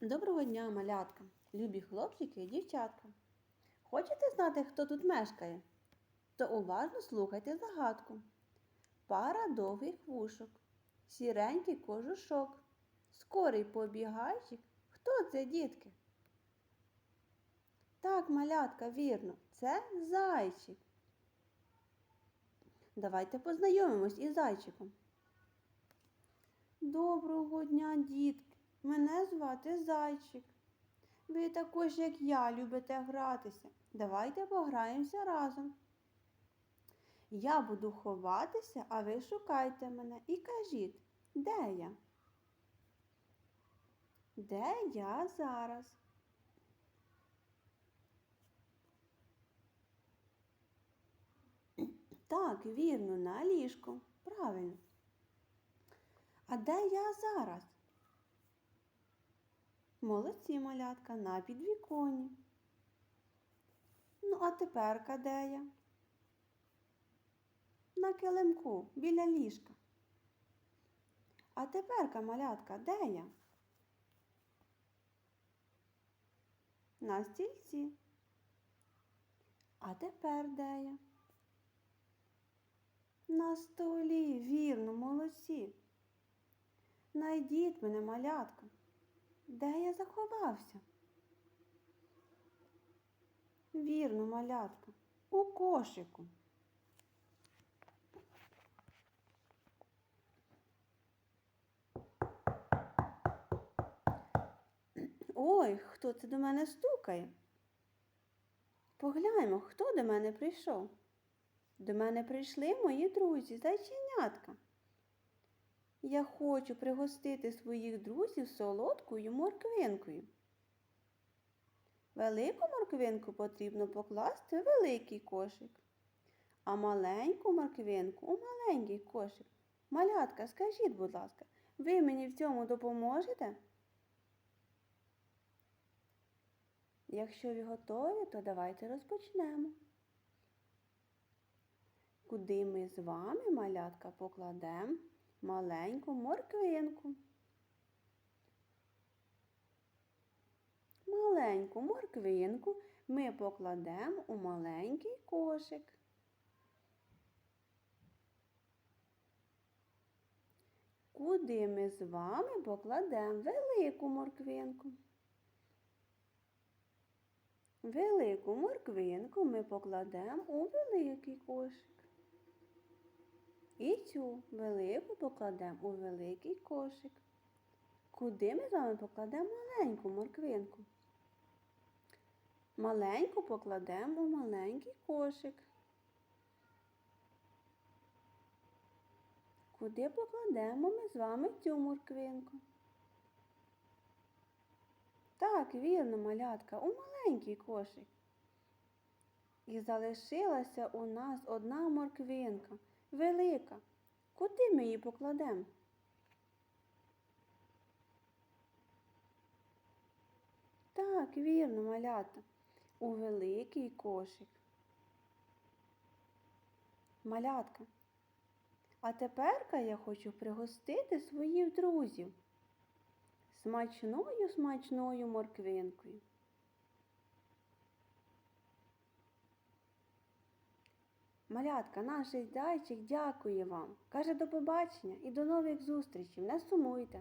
Доброго дня, малятка, любі хлопчики і дівчатка. Хочете знати, хто тут мешкає? То уважно слухайте загадку. Пара довгих вушок, сіренький кожушок, скорий побігайчик. Хто це, дітки? Так, малятка, вірно, це зайчик. Давайте познайомимось із зайчиком. Доброго дня, дітки. Мене звати Зайчик. Ви також, як я, любите гратися. Давайте пограємося разом. Я буду ховатися, а ви шукайте мене і кажіть, де я? Де я зараз? Так, вірно, на ліжку. Правильно. А де я зараз? Молодці, малятка, на підвіконні. Ну, а тепер де я? На килимку, біля ліжка. А тепер, малятка, де я? На стільці. А тепер де я? На столі, вірно, молодці. Найдіть мене, малятка. Де я заховався? Вірно, малятка, у кошику. Ой, хто це до мене стукає? Погляньмо, хто до мене прийшов. До мене прийшли мої друзі, зайченятка. Я хочу пригостити своїх друзів солодкою морквинкою. Велику морквинку потрібно покласти в великий кошик, а маленьку морквинку у маленький кошик. Малятка, скажіть, будь ласка, ви мені в цьому допоможете? Якщо ви готові, то давайте розпочнемо. Куди ми з вами, малятка, покладемо маленьку морквинку? Маленьку морквинку ми покладемо у маленький кошик. Куди ми з вами покладемо велику морквинку? Велику морквинку ми покладемо у великий кошик. І цю велику покладемо у великий кошик. Куди ми з вами покладемо маленьку морквинку? Маленьку покладемо у маленький кошик. Куди покладемо ми з вами цю морквинку? Так, вірно, малятка, у маленький кошик. І залишилася у нас одна морквинка, велика. Куди ми її покладемо? Так, вірно, малята, у великий кошик. Малятка. А теперка я хочу пригостити своїх друзів смачною смачною морквинкою. Малятка, наш зайчик дякує вам. Каже до побачення і до нових зустрічей. Не сумуйте.